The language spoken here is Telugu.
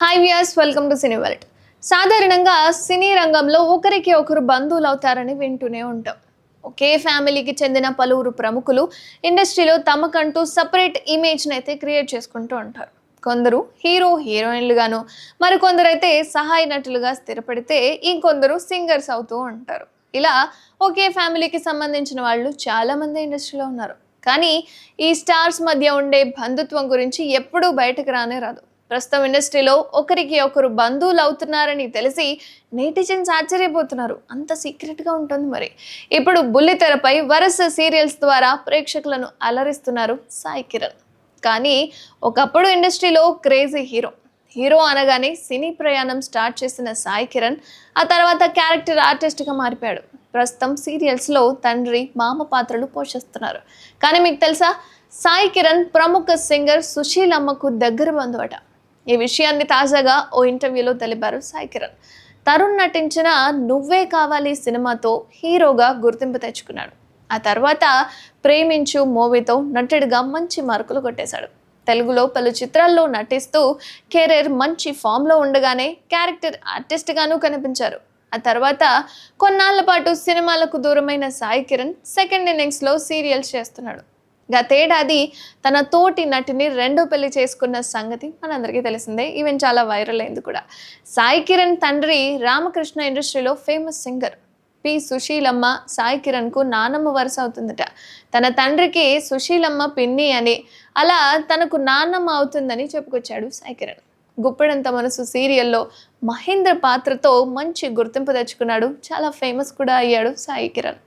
Hi viewers welcome to cine world సాధారణంగా సినీ రంగంలో ఒకరికి ఒకరు బంధువులు అవుతారని వింటూనే ఉంటాం. ఒకే ఫ్యామిలీకి చెందిన పలువురు ప్రముఖులు ఇండస్ట్రీలో తమకంటూ సపరేట్ ఇమేజ్ని అయితే క్రియేట్ చేసుకుంటూ ఉంటారు. కొందరు హీరో హీరోయిన్లుగాను మరికొందరు అయితే సహాయ నటులుగా స్థిరపడితే ఇంకొందరు సింగర్స్ అవుతూ ఉంటారు. ఇలా ఒకే ఫ్యామిలీకి సంబంధించిన వాళ్ళు చాలామంది ఇండస్ట్రీలో ఉన్నారు. కానీ ఈ స్టార్స్ మధ్య ఉండే బంధుత్వం గురించి ఎప్పుడూ బయటకు రానే రాదు. ప్రస్తుతం ఇండస్ట్రీలో ఒకరికి ఒకరు బంధువులు అవుతున్నారని తెలిసి నేటిజన్స్ ఆశ్చర్యపోతున్నారు. అంత సీక్రెట్గా ఉంటుంది మరి. ఇప్పుడు బుల్లితెరపై వరుస సీరియల్స్ ద్వారా ప్రేక్షకులను అలరిస్తున్నారు సాయి కిరణ్. కానీ ఒకప్పుడు ఇండస్ట్రీలో క్రేజీ హీరో. హీరో అనగానే సినీ ప్రయాణం స్టార్ట్ చేసిన సాయి కిరణ్ ఆ తర్వాత క్యారెక్టర్ ఆర్టిస్ట్గా మారిపోయాడు. ప్రస్తుతం సీరియల్స్లో తండ్రి మామ పాత్రలు పోషిస్తున్నారు. కానీ మీకు తెలుసా? సాయి కిరణ్ ప్రముఖ సింగర్ సుశీలమ్మకు దగ్గర బంధువట. ఈ విషయాన్ని తాజాగా ఓ ఇంటర్వ్యూలో తెలిపారు సాయి కిరణ్. తరుణ్ నటించిన నువ్వే కావాలి సినిమాతో హీరోగా గుర్తింపు తెచ్చుకున్నాడు. ఆ తర్వాత ప్రేమించు మూవీతో నటుడిగా మంచి మార్కులు కొట్టేశాడు. తెలుగులో పలు చిత్రాల్లో నటిస్తూ కెరీర్ మంచి ఫామ్లో ఉండగానే క్యారెక్టర్ ఆర్టిస్ట్గాను కనిపించారు. ఆ తర్వాత కొన్నాళ్ళ పాటు సినిమాలకు దూరమైన సాయి కిరణ్ సెకండ్ ఇన్నింగ్స్లో సీరియల్స్ చేస్తున్నాడు. గతేడాది తన తోటి నటిని రెండో పెళ్ళి చేసుకున్న సంగతి మనందరికీ తెలిసిందే. ఈవెన్ చాలా వైరల్ అయింది కూడా. సాయి కిరణ్ తండ్రి రామకృష్ణ ఇండస్ట్రీలో famous singer. P. Susheelamma Sai కిరణ్కు నానమ్మ వరుస అవుతుందట. తన తండ్రికి సుశీలమ్మ పిన్ని అని అలా తనకు నాన్నమ్మ అవుతుందని చెప్పుకొచ్చాడు సాయి కిరణ్. గుప్పెడంత మనసు సీరియల్లో మహేంద్ర పాత్రతో మంచి గుర్తింపు తెచ్చుకున్నాడు. చాలా ఫేమస్ కూడా అయ్యాడు సాయి కిరణ్.